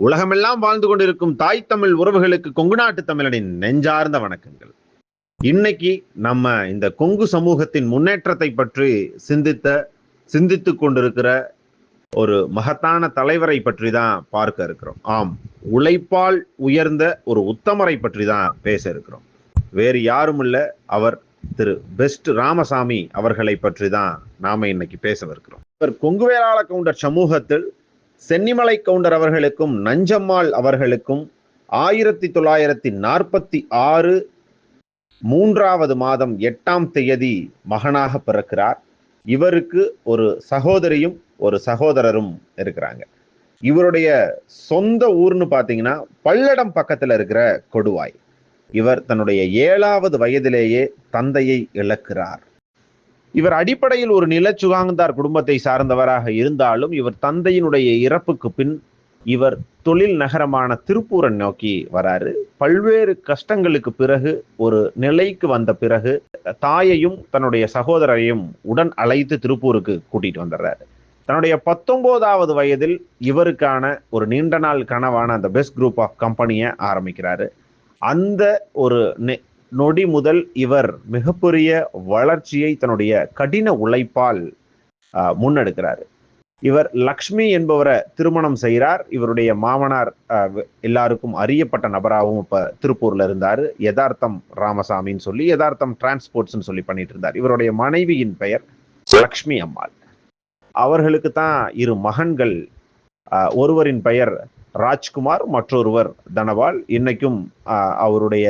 உலகமெல்லாம் வாழ்ந்து கொண்டிருக்கும் தாய் தமிழ் உறவுகளுக்கு கொங்கு நாட்டு தமிழனின் நெஞ்சார்ந்த வணக்கங்கள். இன்னைக்கு நம்ம இந்த கொங்கு சமூகத்தின் முன்னேற்றத்தை பற்றி சிந்தித்த சிந்தித்துக் கொண்டிருக்கிற ஒரு மகத்தான தலைவரை பற்றி தான் பார்க்க இருக்கிறோம். ஆம் உழைப்பால் உயர்ந்த ஒரு உத்தமரை பற்றி தான் பேச இருக்கிறோம். வேறு யாரும் இல்லை அவர் திரு பெஸ்ட் ராமசாமி அவர்களை பற்றி தான் நாம இன்னைக்கு பேசவிருக்கிறோம் இவர் கொங்குவேளாள கவுண்டர் சமூகத்தில் சென்னிமலை கவுண்டர் அவர்களுக்கும் நஞ்சம்மாள் அவர்களுக்கும் ஆயிரத்தி தொள்ளாயிரத்தி நாற்பத்தி ஆறு மூன்றாவது மாதம் எட்டாம் தேதி மகனாக பிறக்கிறார். இவருக்கு ஒரு சகோதரியும் ஒரு சகோதரரும் இருக்கிறாங்க. இவருடைய சொந்த ஊர்னு பார்த்தீங்கன்னா பல்லடம் பக்கத்தில் இருக்கிற கொடுவாய். இவர் தன்னுடைய ஏழாவது வயதிலேயே தந்தையை இழக்கிறார். இவர் அடிப்படையில் ஒரு நிலச்சுகாந்தார் குடும்பத்தை சார்ந்தவராக இருந்தாலும் இவர் தந்தையினுடைய இறப்புக்கு பின் இவர் தொழில் நகரமான திருப்பூரை நோக்கி வராரு. பல்வேறு கஷ்டங்களுக்கு பிறகு ஒரு நிலைக்கு வந்த பிறகு தாயையும் தன்னுடைய சகோதரரையும் உடன் அழைத்து திருப்பூருக்கு கூட்டிட்டு வந்துடுறாரு. தன்னுடைய பத்தொன்பதாவது வயதில் இவருக்கான ஒரு நீண்ட நாள் கனவான அந்த பெஸ்ட் குரூப் ஆஃப் கம்பெனியை ஆரம்பிக்கிறாரு. அந்த ஒரு நொடி முதல் இவர் மிகப்பெரிய வளர்ச்சியை தன்னுடைய கடின உழைப்பால் முன்னெடுக்கிறார். இவர் லக்ஷ்மி என்பவரை திருமணம் செய்கிறார். இவருடைய மாமனார் எல்லாருக்கும் அறியப்பட்ட நபராகவும் இப்ப திருப்பூர்ல இருந்தார். யதார்த்தம் ராமசாமின்னு சொல்லி யதார்த்தம் டிரான்ஸ்போர்ட்ஸ்னு சொல்லி பண்ணிட்டு இருந்தார். இவருடைய மனைவியின் பெயர் லக்ஷ்மி அம்மாள். அவர்களுக்கு தான் இரு மகன்கள் ஒருவரின் பெயர் ராஜ்குமார் மற்றொருவர் தனபால். இன்னைக்கும் அவருடைய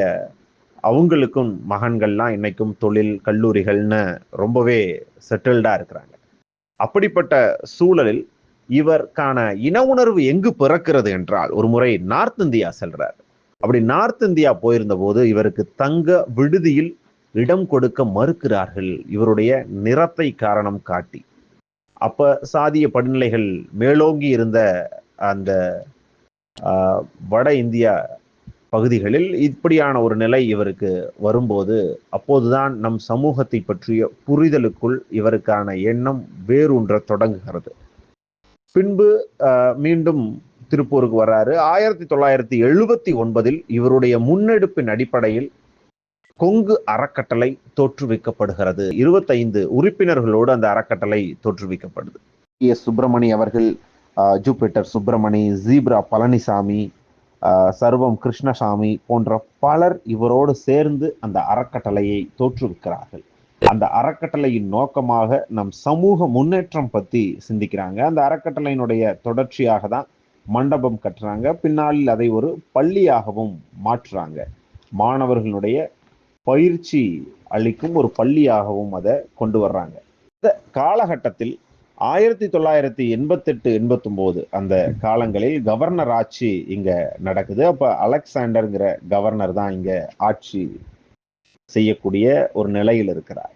அவங்களுக்கும் மகன்கள்லாம் இன்னைக்கும் தொழில் கல்லூரிகள்னு ரொம்பவே செட்டில்டா இருக்கிறாங்க. அப்படிப்பட்ட சூழலில் இவருக்கான இன உணர்வு எங்கு பிறக்கிறது என்றால் ஒரு முறை நார்த் இந்தியா செல்றார். அப்படி நார்த் இந்தியா போயிருந்த போது இவருக்கு தங்க விடுதியில் இடம் கொடுக்க மறுக்கிறார்கள். இவருடைய நிறத்தை காரணம் காட்டி. அப்ப சாதிய படிநிலைகள் மேலோங்கி இருந்த அந்த வட இந்தியா பகுதிகளில் இப்படியான ஒரு நிலை இவருக்கு வரும்போது அப்போதுதான் நம் சமூகத்தை பற்றிய புரிதலுக்குள் இவருக்கான எண்ணம் வேரூன்ற தொடங்குகிறது. பின்பு மீண்டும் திருப்பூருக்கு வர்றாரு. ஆயிரத்தி தொள்ளாயிரத்தி எழுபத்தி ஒன்பதில் இவருடைய முன்னெடுப்பின் அடிப்படையில் கொங்கு அறக்கட்டளை தோற்றுவிக்கப்படுகிறது. இருபத்தைந்து உறுப்பினர்களோடு அந்த அறக்கட்டளை தோற்றுவிக்கப்படுது. எஸ் சுப்பிரமணி அவர்கள் ஜூபிட்டர் சுப்பிரமணி ஜீப்ரா பழனிசாமி சர்வம் கிருஷ்ணசாமி போன்ற பலர் இவரோடு சேர்ந்து அந்த அறக்கட்டளையை தோற்றுவிக்கிறார்கள். அந்த அறக்கட்டளையின் நோக்கமாக நம் சமூக முன்னேற்றம் பற்றி சிந்திக்கிறாங்க. அந்த அறக்கட்டளையினுடைய தொடர்ச்சியாக தான் மண்டபம் கட்டுறாங்க. பின்னாளில் அதை ஒரு பள்ளியாகவும் மாற்றுறாங்க. மாணவர்களுடைய பயிற்சி அளிக்கும் ஒரு பள்ளியாகவும் அதை கொண்டு வர்றாங்க. இந்த காலகட்டத்தில் ஆயிரத்தி தொள்ளாயிரத்தி எண்பத்தெட்டு எண்பத்தி அந்த காலங்களில் கவர்னர் ஆட்சி இங்க நடக்குது. அப்ப அலெக்சாண்டர்ங்கிற கவர்னர் தான் இங்க ஆட்சி செய்யக்கூடிய ஒரு நிலையில் இருக்கிறார்.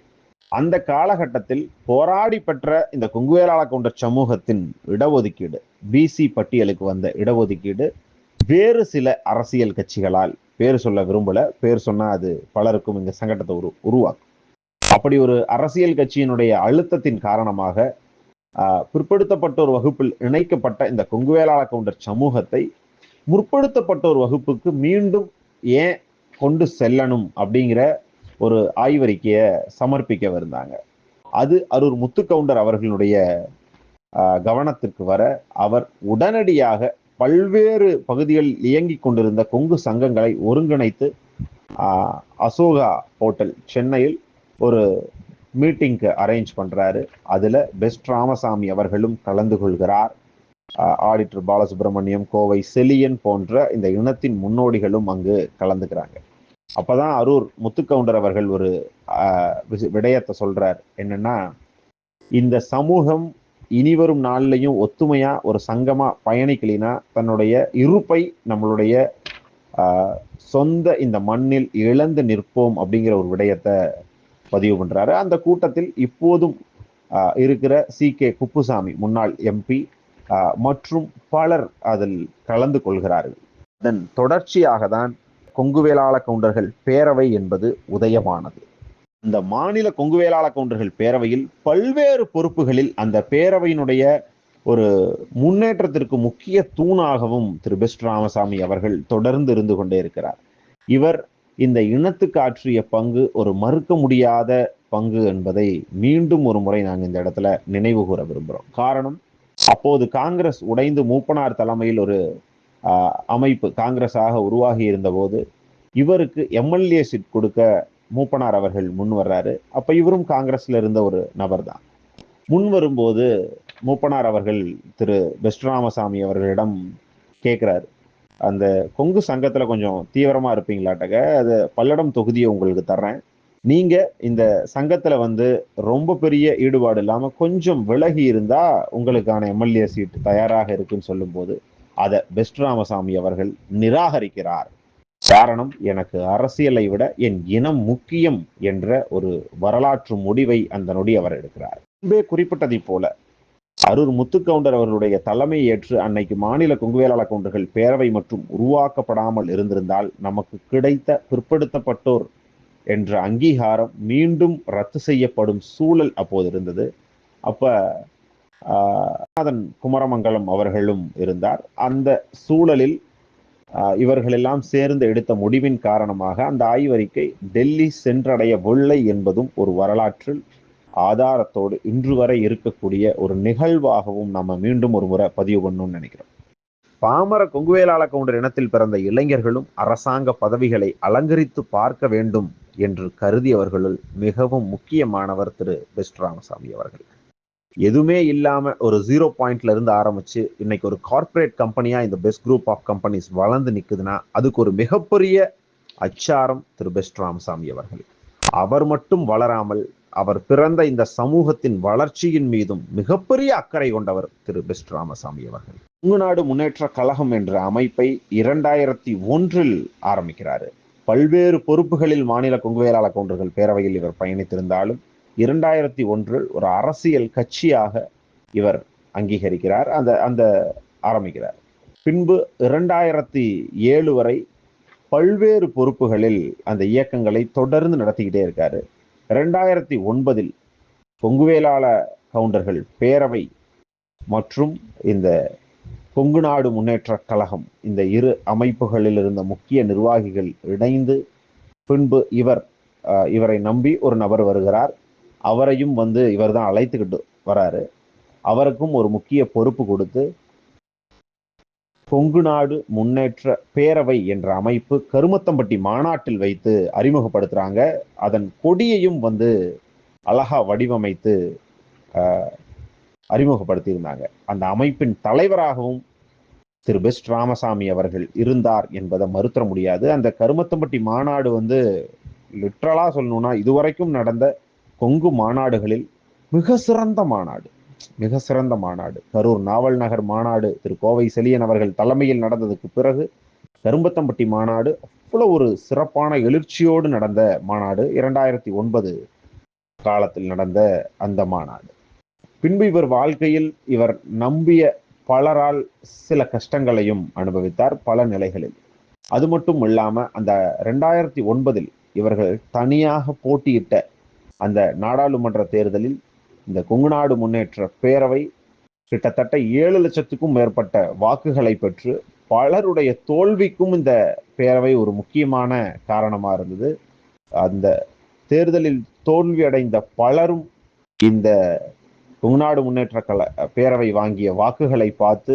அந்த காலகட்டத்தில் போராடி பெற்ற இந்த கொங்குவேலாள கொண்ட சமூகத்தின் இடஒதுக்கீடு பிசி பட்டியலுக்கு வந்த இடஒதுக்கீடு வேறு சில அரசியல் கட்சிகளால் பேர் சொல்ல விரும்பல. பேர் சொன்னா அது பலருக்கும் இந்த சங்கடத்தை உரு உருவாக்கும். அப்படி ஒரு அரசியல் கட்சியினுடைய அழுத்தத்தின் காரணமாக பிற்படுத்தப்பட்டோர் வகுப்பில் இணைக்கப்பட்ட இந்த கொங்குவேளாள கவுண்டர் சமூகத்தை முற்படுத்தப்பட்டோர் வகுப்புக்கு மீண்டும் ஏன் கொண்டு செல்லணும் அப்படிங்கிற ஒரு ஆய்வறிக்கையை சமர்ப்பிக்க வந்தாங்க. அது அரூர் முத்துக்கவுண்டர் அவர்களுடைய கவனத்திற்கு வர அவர் உடனடியாக பல்வேறு பகுதிகளில் இயங்கி கொண்டிருந்த கொங்கு சங்கங்களை ஒருங்கிணைத்து அசோகா ஹோட்டல் சென்னையில் ஒரு மீட்டிங்க்கு அரேஞ்ச் பண்ணுறாரு அதில் பெஸ்ட் ராமசாமி அவர்களும் கலந்து கொள்கிறார். ஆடிட்டர் பாலசுப்ரமணியம் கோவை செலியன் போன்ற இந்த இனத்தின் முன்னோடிகளும் அங்கு கலந்துக்கிறாங்க. அப்போதான் அரூர் முத்துக்கவுண்டர் அவர்கள் ஒரு விடயத்தை சொல்றார். என்னன்னா இந்த சமூகம் இனிவரும் நாள்லையும் ஒத்துமையா ஒரு சங்கமா பயணிக்கலினா தன்னுடைய இருப்பை நம்மளுடைய சொந்த இந்த மண்ணில் இழந்து நிற்போம் அப்படிங்கிற ஒரு விடயத்தை பதிவு பண்றாரு. அந்த கூட்டத்தில் இப்போதும் இருக்கிற சி. கே. குப்புசாமி முன்னாள் எம்பி மற்றும் பலர் அதில் கலந்து கொள்கிறார்கள். அதன் தொடர்ச்சியாக தான் கொங்கு வேளாள கவுண்டர்கள் பேரவை என்பது உதயமானது. இந்த மாநில கொங்கு வேளாள கவுண்டர்கள் பேரவையில் பல்வேறு பொறுப்புகளில் அந்த பேரவையினுடைய ஒரு முன்னேற்றத்திற்கு முக்கிய தூணாகவும் திரு. பெஸ்ட் ராமசாமி அவர்கள் தொடர்ந்து இருந்து கொண்டே இருக்கிறார். இவர் இந்த இனத்துக்கு ஆற்றிய பங்கு ஒரு மறுக்க முடியாத பங்கு என்பதை மீண்டும் ஒரு முறை நாங்கள் இந்த இடத்துல நினைவு கூற விரும்புகிறோம் காரணம் அப்போது காங்கிரஸ் உடைந்து மூப்பனார் தலைமையில் ஒரு அமைப்பு காங்கிரஸாக உருவாகி இருந்தபோது இவருக்கு எம்எல்ஏ சீட் கொடுக்க மூப்பனார் அவர்கள் முன் வர்றாரு. அப்போ இவரும் காங்கிரஸில் இருந்த ஒரு நபர் தான் முன் வரும்போது மூப்பனார் அவர்கள் திரு. பெஸ்ட் ராமசாமி அவர்களிடம் கேட்குறாரு அந்த கொங்கு சங்கத்துல கொஞ்சம் தீவிரமா இருப்பீங்களாட்டக அது பல்லடம் தொகுதியை உங்களுக்கு தர்றேன். நீங்க இந்த சங்கத்துல வந்து ரொம்ப பெரிய ஈடுபாடு இல்லாம கொஞ்சம் விலகி இருந்தா உங்களுக்கான எம்எல்ஏ சீட் தயாராக இருக்குன்னு சொல்லும்போது அதை பெஸ்ட் ராமசாமி அவர்கள் நிராகரிக்கிறார். காரணம் எனக்கு அரசியலை விட என் இனம் முக்கியம் என்ற ஒரு வரலாற்று முடிவை அந்த நொடி அவர் எடுக்கிறார். முன்பே குறிப்பிட்டதைப் போல அரூர் முத்துக்கவுண்டர் அவர்களுடைய தலைமை ஏற்று அன்னைக்கு மாநில கொங்குவேலாள கவுண்டர்கள் பேரவை மற்றும் உருவாக்கப்படாமல் இருந்திருந்தால் நமக்கு கிடைத்த பிற்படுத்தப்பட்டோர் என்ற அங்கீகாரம் மீண்டும் ரத்து செய்யப்படும் சூழல் அப்போது இருந்தது. அப்ப அதன் குமரமங்கலம் அவர்களும் இருந்தார். அந்த சூழலில் ஆஹ், இவர்களெல்லாம் சேர்ந்து எடுத்த முடிவின் காரணமாக அந்த ஆய்வறிக்கை டெல்லி சென்றடைய சென்றடையவில்லை என்பதும் ஒரு வரலாற்றில் ஆதாரத்தோடு இன்று வரை இருக்கக்கூடிய ஒரு நிகழ்வாகவும் நம்ம மீண்டும் ஒரு முறை பதிவு பண்ணணும்னு நினைக்கிறோம். பாமர கொங்குவேலாள கவுண்டர் இனத்தில் பிறந்த இளைஞர்களும் அரசாங்க பதவிகளை அலங்கரித்து பார்க்க வேண்டும் என்று கருதியவர்களுள் மிகவும் முக்கியமானவர் திரு. பெஸ்ட் ராமசாமி அவர்கள். எதுவுமே இல்லாம ஒரு ஜீரோ பாயிண்ட்ல இருந்து ஆரம்பிச்சு இன்னைக்கு ஒரு கார்ப்பரேட் கம்பெனியா இந்த பெஸ்ட் குரூப் ஆஃப் கம்பெனிஸ் வளர்ந்து நிக்குதுன்னா அதுக்கு ஒரு மிகப்பெரிய அச்சாரம் திரு. பெஸ்ட் ராமசாமி அவர்கள். அவர் மட்டும் வளராமல் அவர் பிறந்த இந்த சமூகத்தின் வளர்ச்சியின் மீதும் மிகப்பெரிய அக்கறை கொண்டவர் திரு பெஸ்ட் ராமசாமி அவர்கள். கொங்குநாடு முன்னேற்ற கழகம் என்ற அமைப்பை இரண்டாயிரத்தி ஒன்றில் ஆரம்பிக்கிறாரு. பல்வேறு பொறுப்புகளில் மாநில கொங்குவேலாள கவுண்டர்கள் பேரவையில் இவர் பயணித்திருந்தாலும் இரண்டாயிரத்தி ஒன்றில் ஒரு அரசியல் கட்சியாக இவர் அங்கீகரிக்கிறார் அந்த அந்த ஆரம்பிக்கிறார். பின்பு இரண்டாயிரத்தி ஏழு வரை பல்வேறு பொறுப்புகளில் அந்த இயக்கங்களை தொடர்ந்து நடத்திக்கிட்டே இருக்காரு. ரெண்டாயிரத்தி ஒன்பதில் கொங்குவேலாள கவுண்டர்கள் பேரவை மற்றும் இந்த கொங்கு நாடு முன்னேற்ற கழகம் இந்த இரு அமைப்புகளில் இருந்த முக்கிய நிர்வாகிகள் இணைந்து பின்பு இவர் இவரை நம்பி ஒரு நபர் வருகிறார். அவரையும் வந்து இவர் தான் அழைத்துக்கிட்டு வராரு. அவருக்கும் ஒரு முக்கிய பொறுப்பு கொடுத்து கொங்கு நாடு முன்னேற்ற பேரவை என்ற அமைப்பு கருமத்தம்பட்டி மாநாட்டில் வைத்து அறிமுகப்படுத்துகிறாங்க அதன் கொடியையும் வந்து அழகா வடிவமைத்து அறிமுகப்படுத்தியிருந்தாங்க. அந்த அமைப்பின் தலைவராகவும் திரு. பெஸ்ட் ராமசாமி அவர்கள் இருந்தார் என்பதை மறுத்தர முடியாது. அந்த கருமத்தம்பட்டி மாநாடு வந்து லிட்ரலாக சொல்லணும்னா இதுவரைக்கும் நடந்த கொங்கு மாநாடுகளில் மிக சிறந்த மாநாடு. மிக சிறந்த மாநாடு. கரூர் நாவல் நகர் மாநாடு திரு. கோவை செலியன் அவர்கள் தலைமையில் நடந்ததுக்கு பிறகு கரும்பத்தம்பட்டி மாநாடு அவ்வளவு ஒரு சிறப்பான எழுச்சியோடு நடந்த மாநாடு. இரண்டாயிரத்தி ஒன்பது காலத்தில் நடந்த அந்த மாநாடு. பின்பு இவர் வாழ்க்கையில் இவர் நம்பிய பலரால் சில கஷ்டங்களையும் அனுபவித்தார் பல நிலைகளில். அது மட்டும் இல்லாம அந்த ரெண்டாயிரத்தி ஒன்பதில் இவர்கள் தனியாக போட்டியிட்ட அந்த நாடாளுமன்ற தேர்தலில் இந்த கொங்குநாடு முன்னேற்ற பேரவை கிட்டத்தட்ட ஏழு லட்சத்துக்கும் மேற்பட்ட வாக்குகளை பெற்று பலருடைய தோல்விக்கும் இந்த பேரவை ஒரு முக்கியமான காரணமாக இருந்தது. அந்த தேர்தலில் தோல்வி அடைந்த பலரும் இந்த கொங்குநாடு முன்னேற்ற கல பேரவை வாங்கிய வாக்குகளை பார்த்து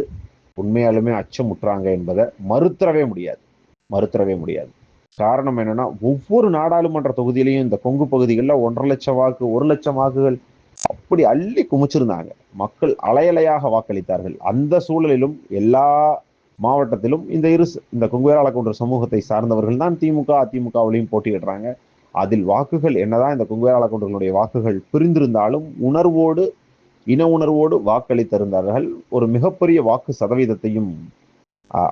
உண்மையாலுமே அச்சமுற்றாங்க என்பதை மறுத்தரவே முடியாது. மறுத்தரவே முடியாது. காரணம் என்னன்னா ஒவ்வொரு நாடாளுமன்ற தொகுதியிலையும் இந்த கொங்கு பகுதிகளில் ஒன்றரை லட்சம் வாக்கு ஒரு லட்சம் வாக்குகள் அப்படி அள்ளி குமிச்சிருந்தாங்க. மக்கள் அலையலையாக வாக்களித்தார்கள். அந்த சூழலிலும் எல்லா மாவட்டத்திலும் இந்த இரு இந்த கொங்குவேராள கவுண்டர் சமூகத்தை சார்ந்தவர்கள் தான் திமுக அதிமுகவிலையும் போட்டியிடுறாங்க. அதில் வாக்குகள் என்னதான் இந்த கொங்குவேராள கொன்றர்களுடைய வாக்குகள் பிரிந்திருந்தாலும் உணர்வோடு இன உணர்வோடு வாக்களித்திருந்தார்கள். ஒரு மிகப்பெரிய வாக்கு சதவீதத்தையும்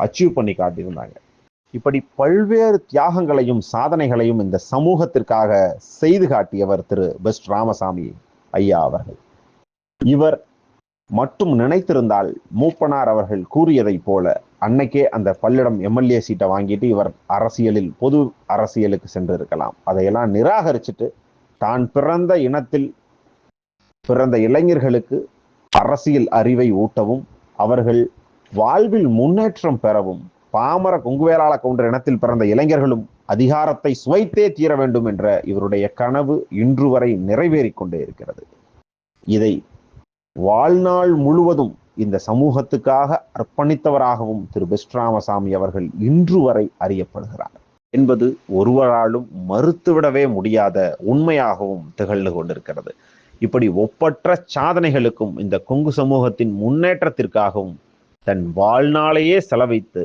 அச்சீவ் பண்ணி காட்டியிருந்தாங்க. இப்படி பல்வேறு தியாகங்களையும் சாதனைகளையும் இந்த சமூகத்திற்காக செய்து காட்டியவர் திரு. பெஸ்ட் ராமசாமி. ஐயா அவர்கள். இவர் மட்டும் நினைத்திருந்தால் மூப்பனார் அவர்கள் கூறியதைப் போல அன்னைக்கே அந்த பல்லிடம் எம்எல்ஏ சீட்டை வாங்கிட்டு இவர் அரசியலில் பொது அரசியலுக்கு சென்றிருக்கலாம். அதையெல்லாம் நிராகரிச்சுட்டு தான் பிறந்த இனத்தில் பிறந்த இளைஞர்களுக்கு அரசியல் அறிவை ஊட்டவும் அவர்கள் வாழ்வில் முன்னேற்றம் பெறவும் பாமர கொங்குவேளாள கவுண்டர் இனத்தில் பிறந்த இளைஞர்களும் அதிகாரத்தை சுவைத்தே தீர வேண்டும் என்ற இவருடைய கனவு இன்று வரை நிறைவேறிக் கொண்டே இருக்கிறது. இதை வாழ்நாள் முழுவதும் இந்த சமூகத்துக்காக அர்ப்பணித்தவராகவும் திரு பெஸ்ட்ராமசாமி அவர்கள் இன்று வரை அறியப்படுகிறார். என்பது ஒருவராலும் மறுத்துவிடவே முடியாத உண்மையாகவும் திகழ்ந்து கொண்டிருக்கிறது. இப்படி ஒப்பற்ற சாதனைகளுக்கும் இந்த கொங்கு சமூகத்தின் முன்னேற்றத்திற்காகவும் தன் வாழ்நாளையே செலவைத்து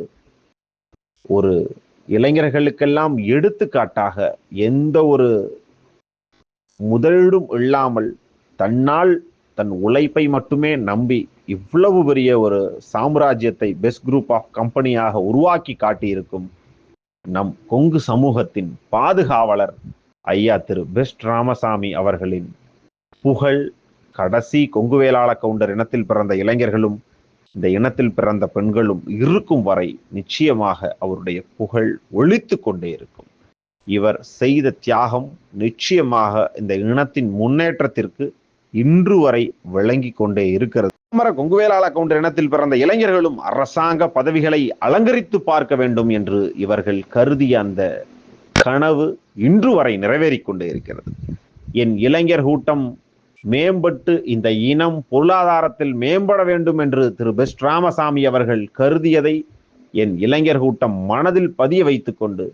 ஒரு இளைஞர்களுக்கெல்லாம் எடுத்துக்காட்டாக எந்த ஒரு முதலீடும் இல்லாமல் தன்னால் தன் உழைப்பை மட்டுமே நம்பி இவ்வளவு பெரிய ஒரு சாம்ராஜ்யத்தை பெஸ்ட் குரூப் ஆஃப் கம்பெனியாக உருவாக்கி காட்டியிருக்கும் நம் கொங்கு சமூகத்தின் பாதுகாவலர் ஐயா திரு பெஸ்ட் ராமசாமி அவர்களின் புகழ் கடைசி கொங்குவேளாள கவுண்டர் இனத்தில் பிறந்த இளைஞர்களும் இந்த இனத்தில் பிறந்த பெண்களும் இருக்கும் வரை நிச்சயமாக அவருடைய புகழ் ஒழித்து கொண்டே இருக்கும். இவர் செய்த தியாகம் நிச்சயமாக இந்த இனத்தின் முன்னேற்றத்திற்கு இன்று வரை விளங்கி கொண்டே இருக்கிறது. அமர கொங்குவேலாள கவுண்டர் இனத்தில் பிறந்த இளைஞர்களும் அரசாங்க பதவிகளை அலங்கரித்து பார்க்க வேண்டும் என்று இவர்கள் கருதிய அந்த கனவு இன்று வரை நிறைவேறிக் கொண்டே இருக்கிறது. என் இளைஞர் கூட்டம் மேம்பட்டு இந்த இனம் பொருளாதாரத்தில் மேம்பட வேண்டும் என்று திரு பெஸ்ட் ராமசாமி அவர்கள் கருதியதை என் இளைஞர் கூட்டம் மனதில் பதிய வைத்துக்கொண்டு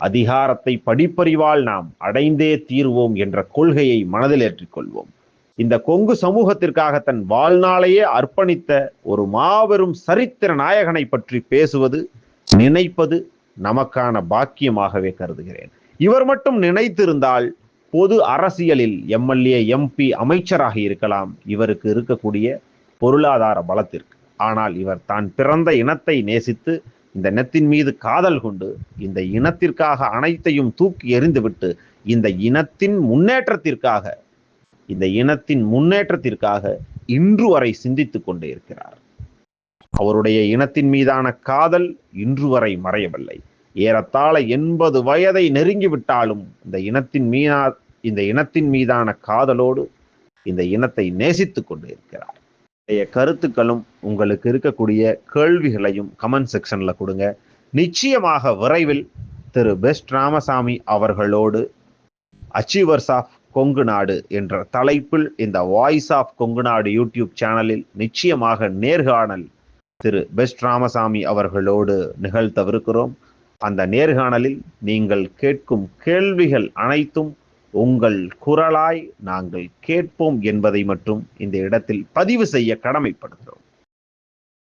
அதிகாரத்தை படிப்பறிவால் நாம் அடைந்தே தீர்வோம் என்ற கொள்கையை மனதில் ஏற்றிக்கொள்வோம் இந்த கொங்கு சமூகத்திற்காக தன் வாழ்நாளையே அர்ப்பணித்த ஒரு மாபெரும் சரித்திர நாயகனை பற்றி பேசுவது நினைப்பது நமக்கான பாக்கியமாகவே கருதுகிறேன். இவர் மட்டும் நினைத்திருந்தால் பொது அரசியலில் எம்எல்ஏ எம்பி அமைச்சராக இருக்கலாம். இவருக்கு இருக்கக்கூடிய பொருளாதார பலத்திற்கு. ஆனால் இவர் தான் பிறந்த இனத்தை நேசித்து இந்த இனத்தின் மீது காதல் கொண்டு இந்த இனத்திற்காக அனைத்தையும் தூக்கி எறிந்துவிட்டு இந்த இனத்தின் முன்னேற்றத்திற்காக இந்த இனத்தின் முன்னேற்றத்திற்காக இன்று வரை சிந்தித்து கொண்டே இருக்கிறார். அவருடைய இனத்தின் மீதான காதல் இன்று வரை மறையவில்லை. ஏறத்தாழ எண்பது வயதை நெருங்கிவிட்டாலும் இந்த இனத்தின் மீனா இந்த இனத்தின் மீதான காதலோடு இந்த இனத்தை நேசித்து கொண்டு இருக்கிறார். இன்றைய கருத்துக்களும் உங்களுக்கு இருக்கக்கூடிய கேள்விகளையும் கமெண்ட் செக்ஷன்ல கொடுங்க. நிச்சயமாக விரைவில் திரு பெஸ்ட் ராமசாமி அவர்களோடு அச்சீவர்ஸ் ஆஃப் கொங்கு நாடு என்ற தலைப்பில் இந்த வாய்ஸ் ஆஃப் கொங்கு நாடு யூடியூப் சேனலில் நிச்சயமாக நேர்காணல் திரு பெஸ்ட் ராமசாமி அவர்களோடு நிகழ்த்தவிருக்கிறோம். அந்த நேர்காணலில் நீங்கள் கேட்கும் கேள்விகள் அனைத்தும் உங்கள் குரலாய் நாங்கள் கேட்போம் என்பதை மட்டும் இந்த இடத்தில் பதிவு செய்ய கடமைப்படுகிறோம்.